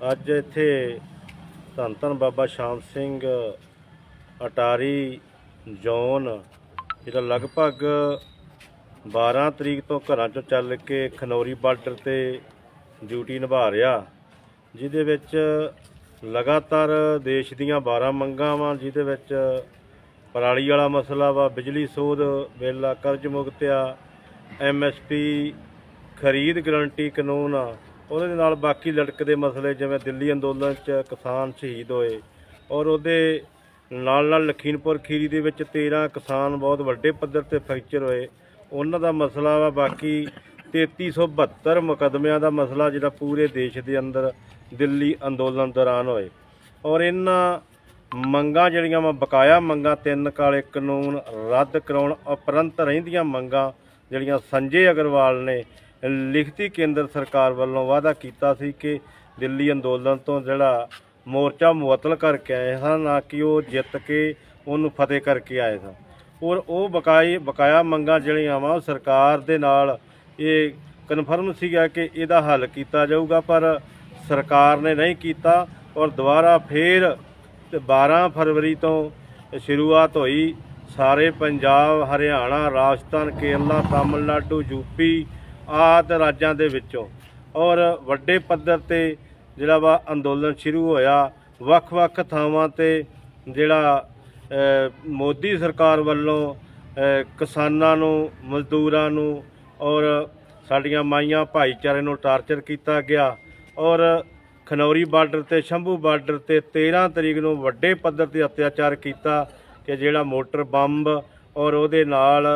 ਅੱਜ ਇੱਥੇ ਧੰਨ ਧੰਨ ਬਾਬਾ ਸ਼ਾਮ ਸਿੰਘ, ਅਟਾਰੀ, ਜ਼ੋਨ ਜਿਹੜਾ ਲਗਭਗ 12 ਤਰੀਕ ਤੋਂ ਘਰਾਂ ਚੋਂ ਚੱਲ ਕੇ ਖਨੌਰੀ ਬਾਰਡਰ ਤੇ ਡਿਊਟੀ ਨਿਭਾ ਰਿਹਾ, ਜਿਹਦੇ ਵਿੱਚ ਲਗਾਤਾਰ ਦੇਸ਼ ਦੀਆਂ 12 ਮੰਗਾਂ ਵਾਂ, ਜਿਹਦੇ ਵਿੱਚ ਪਰਾਲੀ ਵਾਲਾ ਮਸਲਾ ਵਾ, ਬਿਜਲੀ ਸੋਧ ਵੇਲਾ, ਕਰਜ਼ ਮੁਕਤਿਆ ਐਮਐਸਪੀ ਖਰੀਦ ਗਰੰਟੀ ਕਾਨੂੰਨ ਆ ਉਹਦੇ ਨਾਲ ਬਾਕੀ ਲੜਕਦੇ ਮਸਲੇ ਜਿਵੇਂ ਦਿੱਲੀ ਅੰਦੋਲਨ 'ਚ ਕਿਸਾਨ ਸ਼ਹੀਦ ਹੋਏ ਔਰ ਉਹਦੇ ਨਾਲ ਨਾਲ ਲਖੀਮਪੁਰ ਖੀਰੀ ਦੇ ਵਿੱਚ 13 ਕਿਸਾਨ ਬਹੁਤ ਵੱਡੇ ਪੱਧਰ ਤੇ ਫ੍ਰੈਕਚਰ ਹੋਏ। ਉਹਨਾਂ ਦਾ ਮਸਲਾ ਵਾ ਬਾਕੀ 3372 ਮੁਕੱਦਮਿਆਂ ਦਾ ਮਸਲਾ ਜਿਹੜਾ ਪੂਰੇ ਦੇਸ਼ ਦੇ ਅੰਦਰ ਦਿੱਲੀ ਅੰਦੋਲਨ ਦੌਰਾਨ ਹੋਏ। ਔਰ ਇਹਨਾਂ ਮੰਗਾਂ ਜਿਹੜੀਆਂ ਵਾ, ਬਕਾਇਆ ਮੰਗਾਂ, ਤਿੰਨ ਕਾਲੇ ਕਾਨੂੰਨ ਰੱਦ ਕਰਾਉਣ ਉਪਰੰਤ ਰਹਿੰਦੀਆਂ ਮੰਗਾਂ ਜਿਹੜੀਆਂ ਸੰਜੇ ਅਗਰਵਾਲ ਨੇ ਲਿਖਤੀ ਕੇਂਦਰ ਸਰਕਾਰ ਵੱਲੋਂ ਵਾਅਦਾ ਕੀਤਾ ਸੀ ਕਿ ਦਿੱਲੀ ਅੰਦੋਲਨ ਤੋਂ ਜਿਹੜਾ ਮੋਰਚਾ ਮੁਅੱਤਲ ਕਰਕੇ ਆਏ ਸਨ, ਨਾ ਕਿ ਉਹ ਜਿੱਤ ਕੇ ਉਹਨੂੰ ਫਤਿਹ ਕਰਕੇ ਆਏ ਸਨ। ਔਰ ਉਹ ਬਕਾਈ ਬਕਾਇਆ ਮੰਗਾਂ ਜਿਹੜੀਆਂ ਵਾ, ਉਹ ਸਰਕਾਰ ਦੇ ਨਾਲ ਇਹ ਕਨਫਰਮ ਸੀਗਾ ਕਿ ਇਹਦਾ ਹੱਲ ਕੀਤਾ ਜਾਊਗਾ, ਪਰ ਸਰਕਾਰ ਨੇ ਨਹੀਂ ਕੀਤਾ ਔਰ ਦੁਬਾਰਾ ਫੇਰ ਤੇ 12 ਫਰਵਰੀ ਤੋਂ ਸ਼ੁਰੂਆਤ ਹੋਈ। ਸਾਰੇ ਪੰਜਾਬ, ਹਰਿਆਣਾ, ਰਾਜਸਥਾਨ, ਕੇਰਲਾ, ਤਾਮਿਲਨਾਡੂ ਯੂਪੀ ਆਦਿ ਰਾਜਾਂ ਦੇ ਵਿੱਚੋਂ। ਔਰ ਵੱਡੇ ਪੱਧਰ ਤੇ ਜਿਹੜਾ ਵਾ ਅੰਦੋਲਨ ਸ਼ੁਰੂ ਹੋਇਆ, ਵੱਖ-ਵੱਖ ਥਾਵਾਂ ਤੇ ਜਿਹੜਾ ਮੋਦੀ ਸਰਕਾਰ ਵੱਲੋਂ ਕਿਸਾਨਾਂ ਨੂੰ, ਮਜ਼ਦੂਰਾਂ ਨੂੰ ਔਰ ਸਾਡੀਆਂ ਮਾਈਆਂ ਭਾਈਚਾਰੇ ਨੂੰ ਟਾਰਚਰ ਕੀਤਾ ਗਿਆ। ਔਰ ਖਨੌਰੀ ਬਾਰਡਰ ਤੇ, ਸ਼ੰਭੂ ਬਾਰਡਰ ਤੇ 13 ਤਰੀਕ ਨੂੰ ਵੱਡੇ ਪੱਧਰ ਤੇ ਅਤਿਆਚਾਰ ਕੀਤਾ ਕਿ ਜਿਹੜਾ ਮੋਟਰ ਬੰਬ ਔਰ ਉਹਦੇ ਨਾਲ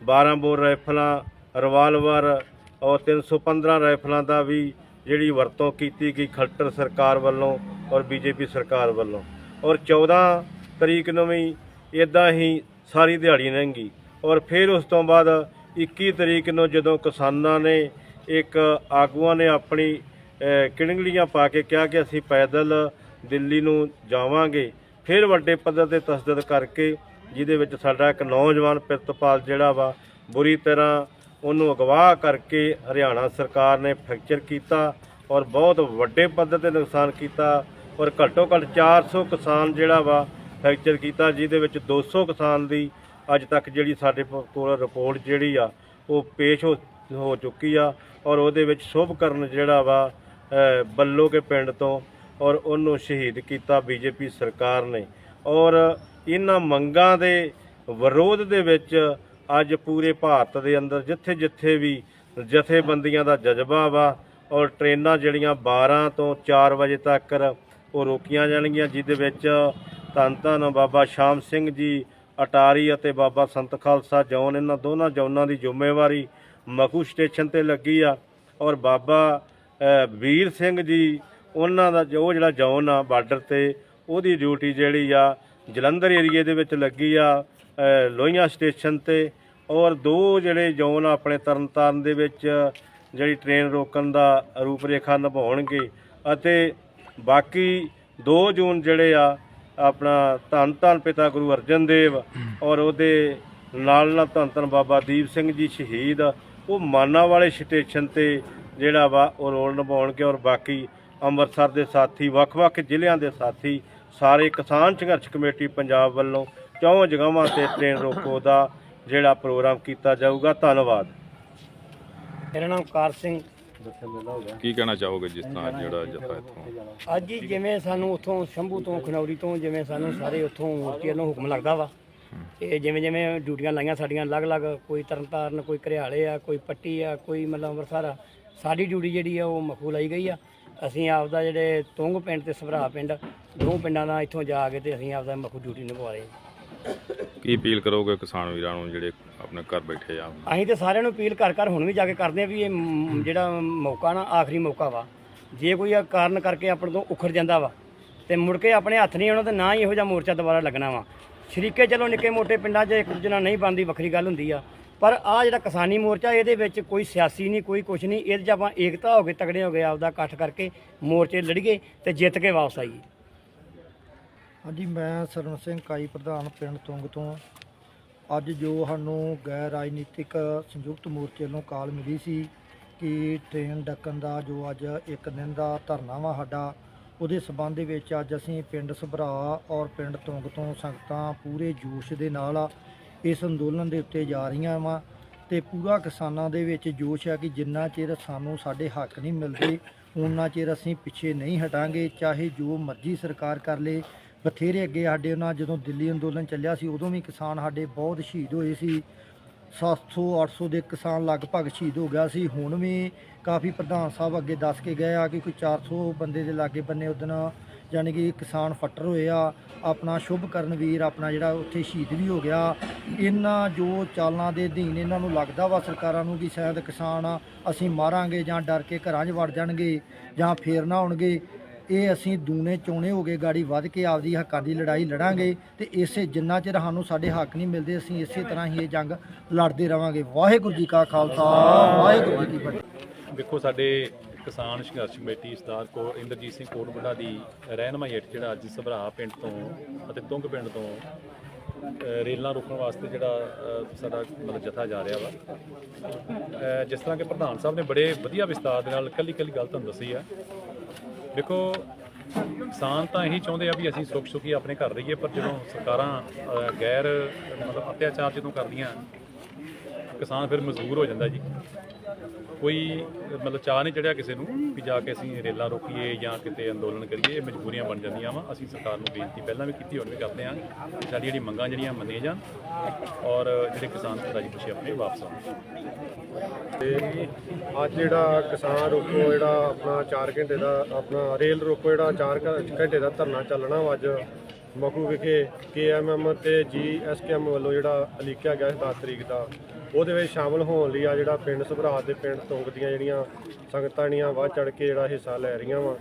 12 ਬੋਰ ਰਾਈਫਲਾਂ, ਰਿਵਾਲਵਰ ਔਰ 315 ਰਾਈਫਲਾਂ ਦਾ ਵੀ ਜਿਹੜੀ ਵਰਤੋਂ ਕੀਤੀ ਗਈ ਖੱਟਰ ਸਰਕਾਰ ਵੱਲੋਂ ਔਰ ਬੀਜੇਪੀ ਸਰਕਾਰ ਵੱਲੋਂ। ਔਰ 14 ਤਰੀਕ ਨੂੰ ਵੀ ਇਦਾਂ ਹੀ ਸਾਰੀ ਦਿਹਾੜੀ ਲੰਘੀ। ਔਰ ਫਿਰ ਉਸ ਤੋਂ ਬਾਅਦ 21 ਤਰੀਕ ਨੂੰ ਜਦੋਂ ਕਿਸਾਨਾਂ ਨੇ ਇੱਕ ਆਗੂਆਂ ਨੇ ਆਪਣੀ ਕਿਣਗਲੀਆਂ ਪਾ ਕੇ ਕਿਹਾ ਕਿ ਅਸੀਂ ਪੈਦਲ ਦਿੱਲੀ ਨੂੰ ਜਾਵਾਂਗੇ, ਫਿਰ ਵੱਡੇ ਪੱਧਰ ਤੇ ਤਸਦਦ ਕਰਕੇ ਜਿਹਦੇ ਵਿੱਚ ਸਾਡਾ ਇੱਕ ਨੌਜਵਾਨ ਪ੍ਰਿਤਪਾਲ ਜਿਹੜਾ ਵਾ ਬੁਰੀ ਤਰ੍ਹਾਂ ਉਹਨੂੰ ਅਗਵਾ ਕਰਕੇ ਹਰਿਆਣਾ ਸਰਕਾਰ ਨੇ ਫ੍ਰੈਕਚਰ ਕੀਤਾ ਔਰ ਬਹੁਤ ਵੱਡੇ ਪੱਧਰ ਤੇ ਨੁਕਸਾਨ ਕੀਤਾ ਔਰ ਘੱਟੋ ਘੱਟ 400 ਕਿਸਾਨ ਜਿਹੜਾ ਵਾ ਫ੍ਰੈਕਚਰ ਕੀਤਾ ਜਿਹਦੇ ਵਿੱਚ 200 ਕਿਸਾਨ ਦੀ ਅੱਜ ਤੱਕ ਜਿਹੜੀ ਸਾਡੇ ਪ- ਕੋਲ ਰਿਪੋਰਟ ਜਿਹੜੀ ਆ ਉਹ ਪੇਸ਼ ਹੋ ਹੋ ਚੁੱਕੀ ਆ ਔਰ ਉਹਦੇ ਵਿੱਚ ਸ਼ੁਭਕਰਨ ਜਿਹੜਾ ਵਾ ਅਹ, ਬੱਲੋ ਕੇ ਪਿੰਡ ਤੋਂ ਔਰ ਉਹਨੂੰ ਸ਼ਹੀਦ ਕੀਤਾ ਬੀਜੇਪੀ ਸਰਕਾਰ ਨੇ ਔਰ ਇਹਨਾਂ ਮੰਗਾਂ ਦੇ ਵਿਰੋਧ ਦੇ ਵਿੱਚ ਅੱਜ ਪੂਰੇ ਭਾਰਤ ਦੇ ਅੰਦਰ ਜਿੱਥੇ ਜਿੱਥੇ ਵੀ ਜਥੇਬੰਦੀਆਂ ਦਾ ਜਜ਼ਬਾ ਵਾ ਔਰ ਟ੍ਰੇਨਾਂ ਜਿਹੜੀਆਂ 12 ਤੋਂ 4 ਵਜੇ ਤੱਕ ਉਹ ਰੋਕੀਆਂ ਜਾਣਗੀਆਂ, ਜਿਹਦੇ ਵਿੱਚ ਧੰਨ ਧੰਨ ਬਾਬਾ ਸ਼ਾਮ ਸਿੰਘ ਜੀ, ਅਟਾਰੀ ਅਤੇ ਬਾਬਾ ਸੰਤ ਖਾਲਸਾ ਜੌਨ, ਇਹਨਾਂ ਦੋਨਾਂ ਜੌਨਾਂ ਦੀ ਜ਼ਿੰਮੇਵਾਰੀ ਮਖੂ ਸਟੇਸ਼ਨ ਤੇ ਲੱਗੀ ਆ ਔਰ ਬਾਬਾ ਵੀਰ ਸਿੰਘ ਜੀ, ਉਹਨਾਂ ਦਾ ਜੋ ਜਿਹੜਾ ਜੌਨ ਆ ਬਾਰਡਰ ਤੇ, ਉਹਦੀ ਡਿਊਟੀ ਜਿਹੜੀ ਆ ਜਲੰਧਰ ਏਰੀਏ ਦੇ ਵਿੱਚ ਲੱਗੀ ਆ ਲੋਹੀਆਂ ਸਟੇਸ਼ਨ ਤੇ ਔਰ ਦੋ ਜਿਹੜੇ ਜ਼ੋਨ ਆਪਣੇ ਤਰਨਤਾਰਨ ਦੇ ਵਿੱਚ ਜਿਹੜੀ ਟ੍ਰੇਨ ਰੋਕਣ ਦਾ ਰੂਪਰੇਖਾ ਨਿਭਾਉਣਗੇ ਅਤੇ ਬਾਕੀ ਦੋ ਜੂਨ ਜਿਹੜੇ ਆ ਆਪਣਾ ਧੰਨ ਧੰਨ ਪਿਤਾ ਗੁਰੂ ਅਰਜਨ ਦੇਵ ਔਰ ਉਹਦੇ ਨਾਲ ਨਾਲ ਧੰਨ ਧੰਨ ਬਾਬਾ ਦੀਪ ਸਿੰਘ ਜੀ ਸ਼ਹੀਦ ਉਹ ਮਾਨਾ ਵਾਲੇ ਸਟੇਸ਼ਨ ਤੇ ਜਿਹੜਾ ਵਾ ਉਹ ਰੋਲ ਨਿਭਾਉਣਗੇ ਔਰ ਬਾਕੀ ਅੰਮ੍ਰਿਤਸਰ ਦੇ ਸਾਥੀ ਵੱਖ-ਵੱਖ ਜ਼ਿਲ੍ਹਿਆਂ ਦੇ ਸਾਥੀ ਸਾਰੇ ਕਿਸਾਨ ਸੰਘਰਸ਼ ਕਮੇਟੀ ਪੰਜਾਬ ਵੱਲੋਂ ਚੌਂ ਜਗ੍ਹਾਵਾਂ ਤੇ ਟ੍ਰੇਨ ਰੋਕੋ ਦਾ ਜਿਹੜਾ ਪ੍ਰੋਗਰਾਮ ਕੀਤਾ ਜਾਊਗਾ। ਧੰਨਵਾਦ। ਮੇਰਾ ਨਾਮ ਕਾਰ ਸਿੰਘ। ਕੀ ਕਹਿਣਾ ਚਾਹੋਗੇ ਜਿਸ ਤਰ੍ਹਾਂ ਜਿਹੜਾ ਜਥਾ ਇੱਥੋਂ? ਅੱਜ ਹੀ ਜਿਵੇਂ ਸਾਨੂੰ ਉੱਥੋਂ ਸ਼ੰਭੂ ਤੋਂ ਖਨੌਰੀ ਤੋਂ ਜਿਵੇਂ ਸਾਨੂੰ ਸਾਰੇ ਉੱਥੋਂ ਮੂਰਤੀ ਵੱਲੋਂ ਹੁਕਮ ਲੱਗਦਾ ਵਾ ਤੇ ਜਿਵੇਂ ਜਿਵੇਂ ਡਿਊਟੀਆਂ ਲਾਈਆਂ ਸਾਡੀਆਂ ਅਲੱਗ-ਅਲੱਗ ਕੋਈ ਤਰਨਤਾਰਨ ਕੋਈ ਘਰਿਆਲੇ ਆ ਕੋਈ ਪੱਟੀ ਆ ਕੋਈ ਮਤਲਬ ਅੰਮ੍ਰਿਤਸਰ ਆ ਸਾਡੀ ਡਿਊਟੀ ਜਿਹੜੀ ਆ ਉਹ ਮਖੂ ਲਾਈ ਗਈ ਆ। ਅਸੀਂ ਆਪਦਾ ਜਿਹੜੇ ਤੁੰਗ ਪਿੰਡ ਤੇ ਸਭਰਾ ਪਿੰਡ ਦੋ ਪਿੰਡਾਂ ਦਾ ਇੱਥੋਂ ਜਾ ਕੇ ਤੇ ਅਸੀਂ ਆਪਦਾ ਮਖੂ ਡਿਊਟੀ ਨਿਭਾ ਰਹੇ ਹਾਂ ਕੀ ਅਪੀਲ ਕਰੋਗੇ ਕਿਸਾਨ ਵੀਰਾਂ ਨੂੰ ਜਿਹੜੇ ਆਪਣੇ ਘਰ ਬੈਠੇ ਆ? ਅਸੀਂ ਤੇ ਸਾਰਿਆਂ ਨੂੰ ਅਪੀਲ ਕਰ ਕਰ ਹੁਣ ਵੀ ਜਾ ਕੇ ਕਰਦੇ ਆ ਵੀ ਇਹ ਮ- ਜਿਹੜਾ ਮੌਕਾ ਨਾ ਆਖਰੀ ਮੌਕਾ ਵਾ। ਜੇ ਕੋਈ ਆ ਕਾਰਨ ਕਰਕੇ ਆਪਣੇ ਤੋਂ ਉਖੜ ਜਾਂਦਾ ਵਾ ਤੇ ਮੁੜ ਕੇ ਆਪਣੇ ਹੱਥ ਨਹੀਂ ਆਉਣਾ ਤੇ ਨਾ ਹੀ ਇਹੋ ਜਿਹਾ ਮੋਰਚਾ ਦੁਬਾਰਾ ਲੱਗਣਾ ਵਾ। ਸ਼ਰੀਕੇ ਚਲੋ ਨਿੱਕੇ ਮੋਟੇ ਪਿੰਡਾਂ 'ਚ ਇੱਕ ਦੂਜੇ ਨਾਲ ਨਹੀਂ ਬਣਦੀ ਵੱਖਰੀ ਗੱਲ ਹੁੰਦੀ ਆ। ਪਰ ਆ ਜਿਹੜਾ ਕਿਸਾਨੀ ਮੋਰਚਾ ਇਹਦੇ ਵਿੱਚ ਕੋਈ ਸਿਆਸੀ ਨਹੀਂ, ਕੋਈ ਕੁਛ ਨਹੀਂ, ਇਹਦੇ 'ਚ ਆਪਾਂ ਏਕਤਾ ਹੋ ਕੇ ਤਗੜੇ ਹੋ ਗਏ, ਆਪਦਾ ਇਕੱਠ ਕਰਕੇ ਮੋਰਚੇ ਲੜੀਏ ਤੇ ਜਿੱਤ ਕੇ ਵਾਪਸ ਆਈਏ। ਹਾਂਜੀ, ਮੈਂ ਸਰਵਨ ਸਿੰਘ ਕਾਈ, ਪ੍ਰਧਾਨ ਪਿੰਡ ਤੁੰਗ ਤੋਂ ਅੱਜ ਜੋ ਸਾਨੂੰ ਗੈਰ ਰਾਜਨੀਤਿਕ ਸੰਯੁਕਤ ਮੋਰਚੇ ਵੱਲੋਂ ਕਾਲ ਮਿਲੀ ਸੀ ਕਿ ਟ੍ਰੇਨ ਡੱਕਣ ਦਾ ਜੋ ਅੱਜ ਇੱਕ ਦਿਨ ਦਾ ਧਰਨਾ ਵਾ ਸਾਡਾ, ਉਹਦੇ ਸਬੰਧ ਦੇ ਵਿੱਚ ਅੱਜ ਅਸੀਂ ਪਿੰਡ ਸਭਰਾ ਔਰ ਪਿੰਡ ਤੁੰਗ ਤੋਂ ਸੰਗਤਾਂ ਪੂਰੇ ਜੋਸ਼ ਦੇ ਨਾਲ ਇਸ ਅੰਦੋਲਨ ਦੇ ਉੱਤੇ ਜਾ ਰਹੀਆਂ ਵਾ ਤੇ ਪੂਰਾ ਕਿਸਾਨਾਂ ਦੇ ਵਿੱਚ ਜੋਸ਼ ਹੈ ਕਿ ਜਿੰਨਾ ਚਿਰ ਸਾਨੂੰ ਸਾਡੇ ਹੱਕ ਨਹੀਂ ਮਿਲਦੇ ਉਨਾ ਚਿਰ ਅਸੀਂ ਪਿੱਛੇ ਨਹੀਂ ਹਟਾਂਗੇ, ਚਾਹੇ ਜੋ ਮਰਜ਼ੀ ਸਰਕਾਰ ਕਰ ਲੇ ਬਥੇਰੇ ਅੱਗੇ ਸਾਡੇ ਉਹਨਾਂ ਜਦੋਂ ਦਿੱਲੀ ਅੰਦੋਲਨ ਚੱਲਿਆ ਸੀ, ਉਦੋਂ ਵੀ ਕਿਸਾਨ ਸਾਡੇ ਬਹੁਤ ਸ਼ਹੀਦ ਹੋਏ ਸੀ। 700 800 ਦੇ ਕਿਸਾਨ ਲਗਭਗ ਸ਼ਹੀਦ ਹੋ ਗਿਆ ਸੀ। ਹੁਣ ਵੀ ਕਾਫੀ ਪ੍ਰਧਾਨ ਸਾਹਿਬ ਅੱਗੇ ਦੱਸ ਕੇ ਗਏ ਆ ਕਿ ਕੋਈ 400 ਬੰਦੇ ਦੇ ਲਾਗੇ ਬੰਨੇ ਉਦਣ ਯਾਨੀ ਕਿ ਕਿਸਾਨ ਫੱਟਰ ਹੋਏ ਆ। ਆਪਣਾ ਸ਼ੁਭ ਕਰਨ ਵੀਰ, ਆਪਣਾ ਜਿਹੜਾ ਉੱਥੇ ਸ਼ਹੀਦ ਵੀ ਹੋ ਗਿਆ। ਇਹਨਾਂ ਜੋ ਚਾਲਾਂ ਦੇ ਅਧੀਨ ਇਹਨਾਂ ਨੂੰ ਲੱਗਦਾ ਵਾ ਸਰਕਾਰਾਂ ਨੂੰ ਕਿ ਸ਼ਾਇਦ ਕਿਸਾਨ ਅਸੀਂ ਮਾਰਾਂਗੇ ਜਾਂ ਡਰ ਕੇ ਘਰਾਂ 'ਚ ਵੜ ਜਾਣਗੇ ਜਾਂ ਫੇਰ ਨਾ ਆਉਣਗੇ। ਇਹ ਅਸੀਂ ਦੂਨੇ ਚੋਣੇ ਹੋ ਗਏ, ਗਾੜੀ ਵੱਧ ਕੇ ਆਪਦੀ ਹੱਕਾਂ ਦੀ ਲੜਾਈ ਲੜਾਂਗੇ ਤੇ ਇਸੇ ਜਿੰਨਾ ਚਿਰ ਸਾਨੂੰ ਸਾਡੇ ਹੱਕ ਨਹੀਂ ਮਿਲਦੇ, ਅਸੀਂ ਇਸੇ ਤਰ੍ਹਾਂ ਹੀ ਇਹ ਜੰਗ ਲੜਦੇ ਰਵਾਂਗੇ। ਵਾਹਿਗੁਰੂ ਜੀ ਕਾ ਖਾਲਸਾ, ਵਾਹਿਗੁਰੂ ਜੀ ਕੀ ਫਤਿਹ। ਦੇਖੋ, ਸਾਡੇ ਕਿਸਾਨ ਸੰਘਰਸ਼ ਕਮੇਟੀ ਸਰਦਾਰ ਕੋ ਇੰਦਰਜੀਤ ਸਿੰਘ ਕੋਟਬੜਾ ਦੀ ਰਹਿਨਮਾਈ ਹੇਠ ਜਿਹੜਾ ਅੱਜ ਸਭਰਾ ਪਿੰਡ ਤੋਂ ਅਤੇ ਤੁੰਗ ਪਿੰਡ ਤੋਂ ਰੇਲਾਂ ਰੋਕਣ ਵਾਸਤੇ ਜਿਹੜਾ ਸਾਡਾ ਮਤਲਬ ਜਥਾ ਜਾ ਰਿਹਾ ਵਾ। ਜਿਸ ਤਰ੍ਹਾਂ ਕਿ ਪ੍ਰਧਾਨ ਸਾਹਿਬ ਨੇ ਬੜੇ ਵਧੀਆ ਵਿਸਤਾਰ ਦੇ ਨਾਲ ਕੱਲੀ ਕੱਲੀ ਗੱਲ ਤੁਹਾਨੂੰ ਦੱਸੀ ਆ। ਦੇਖੋ, ਕਿਸਾਨ ਤਾਂ ਇਹੀ ਚਾਹੁੰਦੇ ਆ ਵੀ ਅਸੀਂ ਸੁੱਖ ਸੁਖੀ ਆਪਣੇ ਘਰ ਰਹੀਏ, ਪਰ ਜਦੋਂ ਸਰਕਾਰਾਂ ਗੈਰ, ਮਤਲਬ ਅਤਿਆਚਾਰ ਜਦੋਂ ਕਰਦੀਆਂ, ਕਿਸਾਨ ਫਿਰ ਮਜ਼ਬੂਰ ਹੋ ਜਾਂਦਾ ਜੀ। ਕੋਈ, ਮਤਲਬ ਚਾਹ ਨਹੀਂ ਚੜਿਆ ਕਿਸੇ ਨੂੰ ਵੀ ਜਾ ਕੇ ਅਸੀਂ ਰੇਲਾਂ ਰੋਕੀਏ ਜਾਂ ਕਿਤੇ ਅੰਦੋਲਨ ਕਰੀਏ, ਇਹ ਮਜਬੂਰੀਆਂ ਬਣ ਜਾਂਦੀਆਂ ਵਾ। ਅਸੀਂ ਸਰਕਾਰ ਨੂੰ ਬੇਨਤੀ ਪਹਿਲਾਂ ਵੀ ਕੀਤੀ, ਹੁਣ ਵੀ ਕਰਦੇ ਹਾਂ ਕਿ ਸਾਡੀ ਜਿਹੜੀ ਮੰਗਾਂ ਜਿਹੜੀਆਂ ਮੰਨੀਆਂ ਜਾਣ ਔਰ ਜਿਹੜੇ ਕਿਸਾਨ ਰਾਜੀ ਖੁਸ਼ੀ ਆਪਣੇ ਵਾਪਸ ਆਉਣ। ਤੇ ਅੱਜ ਜਿਹੜਾ ਕਿਸਾਨ ਰੋਕੋ, ਜਿਹੜਾ ਆਪਣਾ 4 ਘੰਟੇ ਦਾ ਆਪਣਾ ਰੇਲ ਰੋਕੋ, ਜਿਹੜਾ 4 ਘੰਟੇ ਦਾ ਧਰਨਾ ਚੱਲਣਾ ਵਾ ਅੱਜ ਮਖੂ ਵਿਖੇ ਕੇਐਮਐਮ ਤੇ ਜੀਐਸਕੇਐਮ ਵੱਲੋਂ ਜਿਹੜਾ ਅਲੀਕਿਆ ਗਿਆ ਸੀ 10 ਤਰੀਕ ਦਾ। ਉਹਦੇ ਵਿੱਚ ਸ਼ਾਮਲ ਹੋਣ ਲਈ ਆ ਜਿਹੜਾ ਪਿੰਡ ਸੁਭਰਾ ਤੇ ਪਿੰਡ ਤੁੰਗ ਦੀਆਂ ਜਿਹੜੀਆਂ ਸੰਗਤਾਂ ਦੀਆਂ ਵੱਧ ਚੜ ਕੇ ਜਿਹੜਾ ਹਿੱਸਾ ਲੈ ਰਹੀਆਂ ਵਾ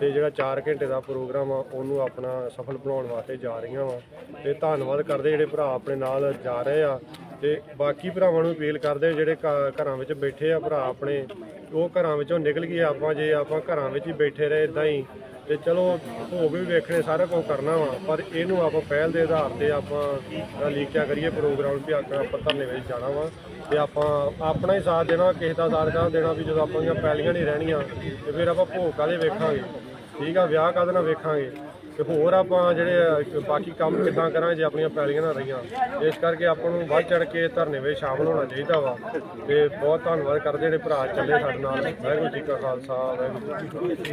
ਤੇ ਜਿਹੜਾ 4 ਘੰਟੇ ਦਾ ਪ੍ਰੋਗਰਾਮ ਆ, ਉਹਨੂੰ ਆਪਣਾ ਸਫਲ ਬਣਾਉਣ ਵਾਸਤੇ ਜਾ ਰਹੀਆਂ ਵਾ ਤੇ ਧੰਨਵਾਦ ਕਰਦੇ ਜਿਹੜੇ ਭਰਾ ਆਪਣੇ ਨਾਲ ਜਾ ਰਹੇ ਆ ਤੇ ਬਾਕੀ ਭਰਾਵਾਂ ਨੂੰ ਅਪੀਲ ਕਰਦੇ ਜਿਹੜੇ ਘ- ਘਰਾਂ ਵਿੱਚ ਬੈਠੇ ਆ ਭਰਾ ਆਪਣੇ, ਉਹ ਘਰਾਂ ਵਿੱਚੋਂ ਨਿਕਲ ਗਏ, ਆਪਾਂ ਜੇ ਆਪਾਂ ਘਰਾਂ ਵਿੱਚ ਹੀ ਬੈਠੇ ਰਹੇ ਇਦਾਂ ਹੀ ਤੇ ਚਲੋ ਭੋਗ ਵੀ ਵੇਖਣੇ, ਸਾਰਾ ਕੁਝ ਕਰਨਾ ਵਾ, ਪਰ ਇਹਨੂੰ ਆਪਾਂ ਪਹਿਲ ਦੇ ਆਧਾਰ ਤੇ ਆਪਾਂ ਲੀਕਿਆ ਕਰੀਏ ਪ੍ਰੋਗਰਾਮ ਵੀ ਆਪਾਂ ਆਪਾਂ ਧਰਨੇ ਵਿੱਚ ਜਾਣਾ ਵਾ ਤੇ ਆਪਾਂ ਆਪਣਾ ਹੀ ਸਾਥ ਦੇਣਾ, ਕਿਸੇ ਦਾ ਸਾਥ ਕਾਹ ਦੇਣਾ ਵੀ ਜਦੋਂ ਆਪਾਂ ਦੀਆਂ ਪੈਲੀਆਂ ਨਹੀਂ ਰਹਿਣੀਆਂ ਤੇ ਫਿਰ ਆਪਾਂ ਭੋਗ ਕਾਹਦੇ ਵੇਖਾਂਗੇ? ਠੀਕ ਆ, ਵਿਆਹ ਕਾਹਦੇ ਨਾਲ ਵੇਖਾਂਗੇ? ਤੇ ਹੋਰ ਆਪਾਂ ਜਿਹੜੇ ਬਾਕੀ ਕੰਮ ਕਿੱਦਾਂ ਕਰਾਂਗੇ ਜੇ ਆਪਣੀਆਂ ਪੈਲੀਆਂ ਨਾ ਰਹੀਆਂ? ਇਸ ਕਰਕੇ ਆਪਾਂ ਨੂੰ ਵੱਧ ਚੜ ਕੇ ਧਰਨੇ ਵਿੱਚ ਸ਼ਾਮਲ ਹੋਣਾ ਚਾਹੀਦਾ ਵਾ ਤੇ ਬਹੁਤ ਧੰਨਵਾਦ ਕਰਦੇ ਜਿਹੜੇ ਭਰਾ ਚੱਲੇ ਸਾਡੇ ਨਾਲ। ਵਾਹਿਗੁਰੂ ਜੀ ਕਾ ਖਾਲਸਾ, ਵਾਹਿਗੁਰੂ ਜੀ